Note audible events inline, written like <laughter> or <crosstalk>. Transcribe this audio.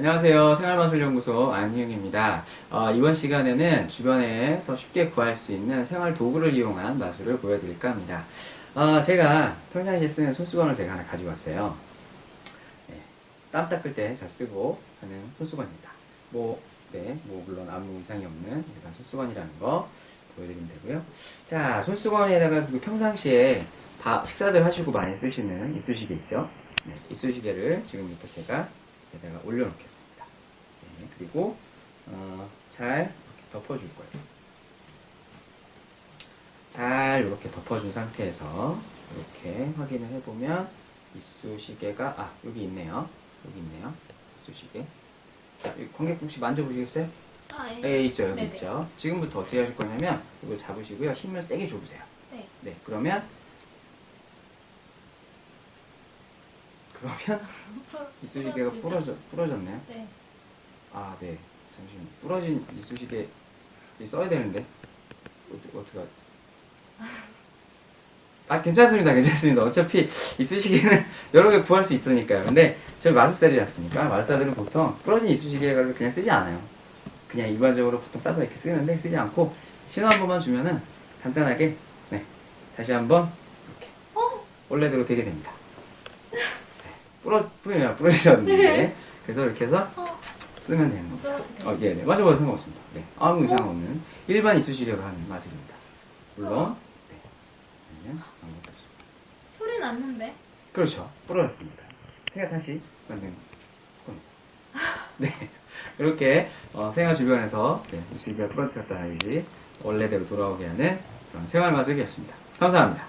안녕하세요. 생활마술연구소 안희영입니다. 어, 이번 시간에는 주변에서 쉽게 구할 수 있는 생활 도구를 이용한 마술을 보여드릴까 합니다. 어, 제가 평상시에 쓰는 손수건을 제가 하나 가지고 왔어요. 네, 땀 닦을 때 잘 쓰고 하는 손수건입니다. 뭐, 네, 뭐 물론 아무 이상이 없는 일반 손수건이라는 거 보여드리면 되고요. 자, 손수건에다가 그 평상시에 바- 식사들 하시고 많이 쓰시는 이쑤시개 있죠? 네, 이쑤시개를 지금부터 제가 여기다가 올려놓겠습니다. 네, 그리고 어, 잘 덮어줄 거예요. 잘 이렇게 덮어준 상태에서 이렇게 확인을 해보면 이쑤시개가 아 여기 있네요. 여기 있네요. 이쑤시개. 자, 이 관객 혹시 만져보시겠어요? 아, 예. 네, 있죠. 여기 네네. 있죠. 지금부터 어떻게 하실 거냐면 이걸 잡으시고요. 힘을 세게 줘보세요. 네. 네, 그러면 그러면 이쑤시개가? 부러져 부러졌네요. 네. 아, 네. 잠시만. 부러진 이쑤시개 이 써야 되는데 어떻게 어떻게 하... 아, 괜찮습니다. 괜찮습니다. 어차피 이쑤시개는 <laughs> 여러 개 구할 수 있으니까요. 근데 저희 마술사지 않습니까? 마술사들은 보통 부러진 이쑤시개를 그냥 쓰지 않아요. 그냥 일반적으로 보통 싸서 이렇게 쓰는데 쓰지 않고 신호 한 번만 주면은 간단하게 네 다시 한번 이렇게 어? 원래대로 되게 됩니다. 네, 부러 부러면 부러지셨는데 네. 그래서 이렇게 해서 어, 쓰면 되는 거죠. 저, 어, 예, 네, 맞아봐도 상관없습니다. 네, 아무 이상 없는 일반 이쑤시개로 하는 마술입니다. 물론, 어. 네, 아니면 아무것도 없습니다. 소리 났는데? 그렇죠, 부러졌습니다. 제가 다시 만든 겁니다. 네, <laughs> 이렇게 어, 생활 주변에서 네, 이쑤시개가 부러졌다는 일이 원래대로 돌아오게 하는 그런 생활 마술이었습니다. 감사합니다.